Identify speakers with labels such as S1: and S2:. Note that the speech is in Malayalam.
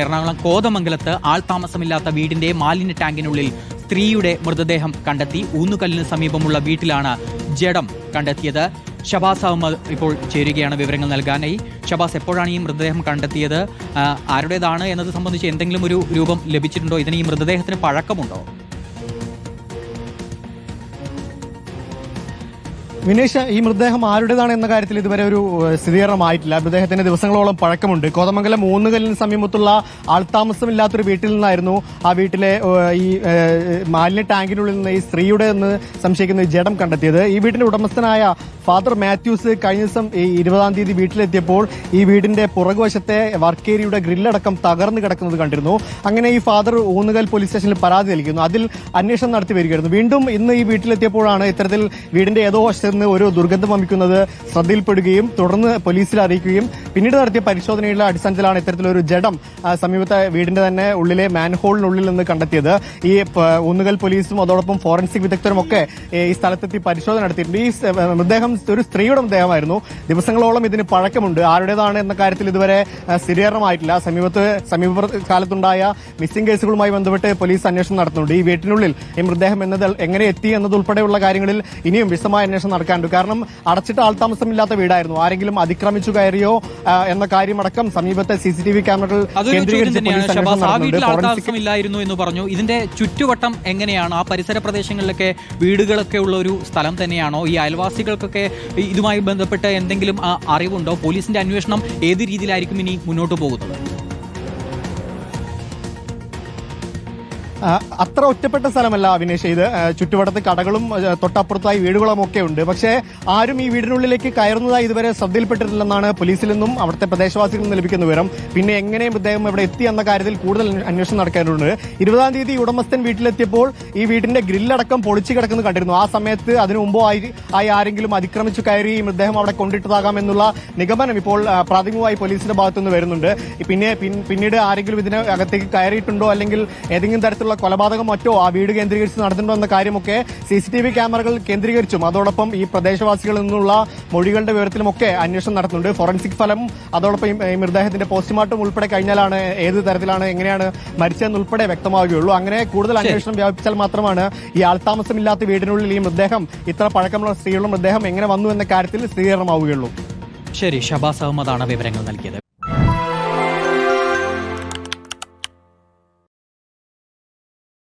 S1: എറണാകുളം കോതമംഗലത്ത് ആൾതാമസമില്ലാത്ത വീടിന്റെ മാലിന്യ ടാങ്കിനുള്ളിൽ സ്ത്രീയുടെ മൃതദേഹം കണ്ടെത്തി. ഊന്നുകല്ലിന് സമീപമുള്ള വീട്ടിലാണ് ജഡം കണ്ടെത്തിയത്. ഷബാസ് അഹമ്മദ് ഇപ്പോൾ ചേരുകയാണ് വിവരങ്ങൾ നൽകാനായി. ഷബാസ് എപ്പോഴാണ് ഈ മൃതദേഹം കണ്ടെത്തിയത്? ആരുടേതാണ്? എന്നത് സംബന്ധിച്ച് എന്തെങ്കിലും ഒരു രൂപം ലഭിച്ചിട്ടുണ്ടോ? ഇതിന് ഈ മൃതദേഹത്തിന് പഴക്കമുണ്ടോ?
S2: വിനേഷ് ഈ മൃതദേഹം ആരുടേതാണ് എന്ന കാര്യത്തിൽ ഇതുവരെ ഒരു സ്ഥിരീകരണമായിട്ടില്ല. മൃതദേഹത്തിന് ദിവസങ്ങളോളം പഴക്കമുണ്ട്. കോതമംഗലം മൂന്നുകല്ലിന് സമീപത്തുള്ള ആൾത്താമസമില്ലാത്തൊരു വീട്ടിൽ നിന്നായിരുന്നു ആ വീട്ടിലെ ഈ മാലിന്യ ടാങ്കിനുള്ളിൽ നിന്ന് ഈ സ്ത്രീയുടെ എന്ന് സംശയിക്കുന്ന ജഡം കണ്ടെത്തിയത്. ഈ വീടിന്റെ ഉടമസ്ഥനായ ഫാദർ മാത്യൂസ് കഴിഞ്ഞ ദിവസം ഈ ഇരുപതാം തീയതി വീട്ടിലെത്തിയപ്പോൾ ഈ വീടിന്റെ പുറകുവശത്തെ വർക്കേരിയുടെ ഗ്രില്ലടക്കം തകർന്നു കിടക്കുന്നത് കണ്ടിരുന്നു. അങ്ങനെ ഈ ഫാദർ ഊന്നുകൽ പോലീസ് സ്റ്റേഷനിൽ പരാതി നൽകിയിരുന്നു. അതിൽ അന്വേഷണം നടത്തി വരികയായിരുന്നു. വീണ്ടും ഇന്ന് ഈ വീട്ടിലെത്തിയപ്പോഴാണ് ഇത്തരത്തിൽ വീടിന്റെ ഏതോ നിന്ന് ഒരു ദുർഗന്ധം വമിക്കുന്നത് ശ്രദ്ധയിൽപ്പെടുകയും തുടർന്ന് പോലീസിൽ അറിയിക്കുകയും പിന്നീട് നടത്തിയ പരിശോധനയുടെ അടിസ്ഥാനത്തിലാണ് ഇത്തരത്തിലൊരു ജഡം സമീപത്തെ വീടിന്റെ തന്നെ ഉള്ളിലെ മാൻഹോളിനുള്ളിൽ നിന്ന് കണ്ടെത്തിയത്. ഈ ഒന്നുകൽ പോലീസും അതോടൊപ്പം ഫോറൻസിക് വിദഗ്ധരും ഒക്കെ ഈ സ്ഥലത്തെത്തി പരിശോധന നടത്തിയിട്ടുണ്ട്. ഈ മൃതദേഹം ഒരു സ്ത്രീയുടെ മൃതദേഹമായിരുന്നു. ദിവസങ്ങളോളം ഇതിന് പഴക്കമുണ്ട്. ആരുടേതാണ് എന്ന കാര്യത്തിൽ ഇതുവരെ സ്ഥിരീകരണമായിട്ടില്ല. സമീപത്ത് സമീപ കാലത്തുണ്ടായ മിസ്സിംഗ് കേസുകളുമായി ബന്ധപ്പെട്ട് പോലീസ് അന്വേഷണം നടത്തുന്നുണ്ട്. ഈ വീട്ടിനുള്ളിൽ ഈ മൃതദേഹം എന്നത് എങ്ങനെ എത്തി എന്നതുൾപ്പെടെയുള്ള കാര്യങ്ങളിൽ ഇനിയും വിശദമായ അന്വേഷണം നടക്കാനുണ്ട്. കാരണം അടച്ചിട്ട് ആൾതാമസമില്ലാത്ത വീടായിരുന്നു. ആരെങ്കിലും അതിക്രമിച്ചു കയറിയോ എന്ന കാര്യമടക്കം സമീപത്തെ സി സി ടി വി ക്യാമറകൾ
S1: എന്ന് പറഞ്ഞു. ഇതിന്റെ ചുറ്റുവട്ടം എങ്ങനെയാണ്? ആ പരിസര പ്രദേശങ്ങളിലൊക്കെ വീടുകളൊക്കെ ഉള്ള ഒരു സ്ഥലം തന്നെയാണോ? ഈ അയൽവാസികൾക്കൊക്കെ ഇതുമായി ബന്ധപ്പെട്ട് എന്തെങ്കിലും അറിവുണ്ടോ? പോലീസിന്റെ അന്വേഷണം ഏത് രീതിയിലായിരിക്കും ഇനി മുന്നോട്ട് പോകുന്നത്?
S2: അത്ര ഒറ്റപ്പെട്ട സ്ഥലമല്ല അവിനേഷ് ഇത് ചുറ്റുവട്ടത്ത് കടകളും തൊട്ടപ്പുറത്തായി വീടുകളും ഒക്കെ ഉണ്ട്. പക്ഷേ ആരും ഈ വീടിനുള്ളിലേക്ക് കയറുന്നതായി ഇതുവരെ ശ്രദ്ധയിൽപ്പെട്ടിട്ടില്ലെന്നാണ് പോലീസിൽ നിന്നും അവിടുത്തെ പ്രദേശവാസികളിൽ നിന്ന് ലഭിക്കുന്ന വിവരം. പിന്നെ എങ്ങനെ മൃതദേഹം ഇവിടെ എത്തി എന്ന കാര്യത്തിൽ കൂടുതൽ അന്വേഷണം നടക്കാനുണ്ട്. ഇരുപതാം തീയതി ഉടമസ്ഥൻ വീട്ടിലെത്തിയപ്പോൾ ഈ വീടിന്റെ ഗ്രില്ലടക്കം പൊളിച്ചു കിടക്കുന്നത് കണ്ടിരുന്നു. ആ സമയത്ത് അതിനു മുമ്പോ ആയി ആരെങ്കിലും അതിക്രമിച്ചു കയറി മൃതദേഹം അവിടെ കൊണ്ടിട്ടതാകാം എന്നുള്ള നിഗമനം ഇപ്പോൾ പ്രാഥമികമായി പോലീസിന്റെ ഭാഗത്തുനിന്ന് വരുന്നുണ്ട്. പിന്നെ പിന്നീട് ആരെങ്കിലും ഇതിനകത്തേക്ക് കയറിയിട്ടുണ്ടോ അല്ലെങ്കിൽ ഏതെങ്കിലും തരത്തിലുള്ള കൊലപാതകം മറ്റോ ആ വീട് കേന്ദ്രീകരിച്ച് നടന്നിട്ടുണ്ടോ എന്ന കാര്യമൊക്കെ സി സി ടി വി ക്യാമറകൾ കേന്ദ്രീകരിച്ചും. അതോടൊപ്പം ഈ പ്രദേശവാസികളിൽ നിന്നുള്ള മൊഴികളുടെ വിവരത്തിലുമൊക്കെ അന്വേഷണം നടത്തുന്നുണ്ട്. ഫോറൻസിക് ഫലം അതോടൊപ്പം ഈ- മൃതദേഹത്തിന്റെ പോസ്റ്റ്മോർട്ടം ഉൾപ്പെടെ കഴിഞ്ഞാലാണ് ഏത് തരത്തിലാണ് എങ്ങനെയാണ് മരിച്ചതെന്നുൾപ്പെടെ വ്യക്തമാവുകയുള്ളൂ. അങ്ങനെ കൂടുതൽ അന്വേഷണം വ്യാപിച്ചാൽ മാത്രമാണ് ഈ ആൾത്താമസമില്ലാത്ത വീടിനുള്ളിൽ ഈ മൃതദേഹം ഇത്ര പഴക്കമുള്ള സ്ത്രീയുള്ള മൃതദേഹം എങ്ങനെ വന്നു എന്ന കാര്യത്തിൽ സ്ഥിരീകരണമാവുകയുള്ളൂ.
S1: ശരി ഷബാസ് അഹമ്മദാണ് വിവരങ്ങൾ നൽകിയത്.